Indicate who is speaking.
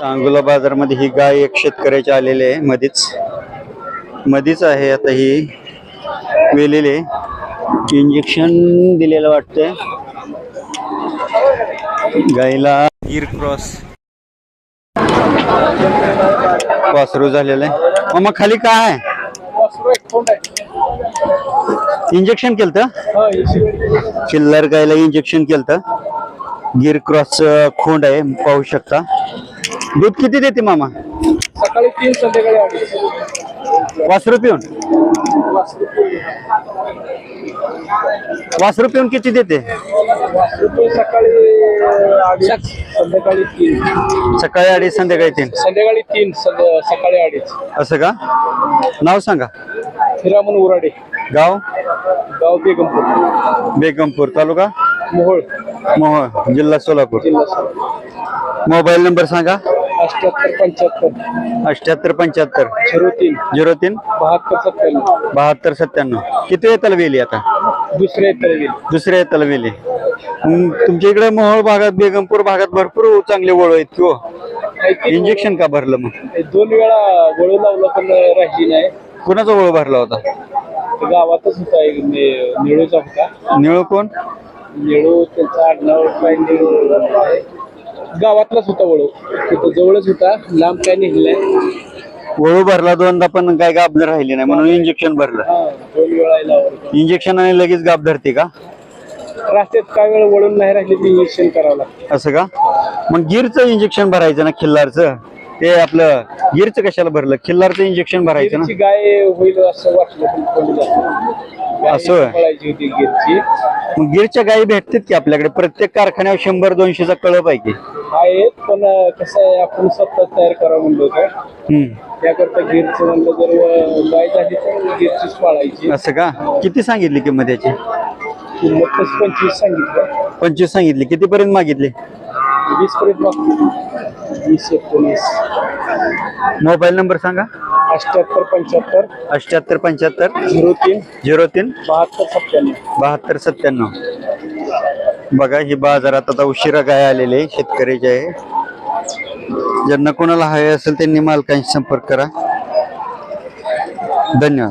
Speaker 1: सांगोला बाजारमध्ये ही गाय एक शेतकऱ्याची आलेली आहे. मधीच मधीच आहे. आता ही वेलेले इंजेक्शन दिलेलं वाटतंय. गाईला गिर क्रॉस वासरू झालेलं आहे. मग खाली काय आहे? इंजेक्शन केलं चिल्लर गायला इंजेक्शन केलं गिर क्रॉस खोंड आहे. पाहू शकता. दूध किती देते मामा?
Speaker 2: सकाळी तीन संध्याकाळी
Speaker 1: वासरू पिऊन? वासरू पिऊन. किती देते?
Speaker 2: सकाळी अडीच संध्याकाळी तीन.
Speaker 1: सकाळी अडीच संध्याकाळी तीन.
Speaker 2: संध्याकाळी तीन सकाळी अडीच.
Speaker 1: असं का? नाव सांगा.
Speaker 2: हिरामन उराडे.
Speaker 1: गाव?
Speaker 2: गाव बेगमपूर.
Speaker 1: बेगमपूर तालुका?
Speaker 2: मोहोळ.
Speaker 1: मोहोळ जिल्हा सोलापूर. मोबाईल नंबर सांगा.
Speaker 2: अठ्याहत्तर पंच्याहत्तर.
Speaker 1: अठ्याहत्तर पंच्याहत्तर.
Speaker 2: झिरो तीन.
Speaker 1: झिरो तीन?
Speaker 2: बहात्तर सत्त्याण्णव.
Speaker 1: बहात्तर सत्त्याण्णव. किती येताला वेली आता?
Speaker 2: दुसरे तळवी
Speaker 1: दुसऱ्या येताला वेली मग तुमच्या इकडे मोहोळ भागात बेगमपूर भागात भरपूर चांगले वळ आहेत की हो इंजेक्शन का भरलं मग?
Speaker 2: दोन वेळा वळू लावलं पण राहिली नाही.
Speaker 1: कुणाचा वळ भरला होता?
Speaker 2: तर गावातच होता एक नि- निळूचा होता.
Speaker 1: निळ कोण?
Speaker 2: निळू त्यांचा आडनाव काय निळू आहे. गावातलाच होता वळू. तिथं जवळच होता लांब काय निघलाय
Speaker 1: वळू भरला दोनदा पण काय गाब राहिली नाही म्हणून इंजेक्शन भरलं.
Speaker 2: दोन वेळा
Speaker 1: इंजेक्शन आणि लगेच गाब धरते का?
Speaker 2: रस्त्यात काय वेळ वळून नाही राहिले ते इंजेक्शन करावं लागतं.
Speaker 1: असं का? मग गिरचं इंजेक्शन भरायचं ना खिल्लारचं? ते आपलं गिरचं कशाला भरलं? खिल्लारचं इंजेक्शन भरायचं ना?
Speaker 2: गिरची गाय होईल असं वाटलं पण कोणी जास्त
Speaker 1: असं होय?
Speaker 2: पळायची होती गिरची
Speaker 1: मग गिरच्या गायी भेटतात की आपल्याकडे? प्रत्येक कारखान्यावर शंभर दोनशेचा कळप आहे की.
Speaker 2: आहेत पण कसं आहे आपण स्वतः तयार करावं म्हणलं
Speaker 1: हम्म.
Speaker 2: त्याकरता गिरचं म्हणलं जर गाय झाली तर गिरचीच पाळायची.
Speaker 1: असं का? किती सांगितली किंमत याची?
Speaker 2: किंमत तशी पंचवीस सांगितलं.
Speaker 1: पंचवीस सांगितली. कितीपर्यंत मागितली?
Speaker 2: वीस पर्यंत मागतो वीस एकोणीस.
Speaker 1: मोबाईल नंबर सांगा.
Speaker 2: अठ्याहत्तर पंच्याहत्तर.
Speaker 1: अठ्याहत्तर पंच्याहत्तर.
Speaker 2: झिरो तीन
Speaker 1: झिरो तीन.
Speaker 2: बहात्तर सत्त्याण्णव.
Speaker 1: बहात्तर सत्त्याण्णव. बघा ही बाजारात आता उशिरा गाय आलेले आहे, शेतकऱ्याचे आहे. ज्यांना कोणाला हवे असेल त्यांनी मालकांशी संपर्क करा. धन्यवाद.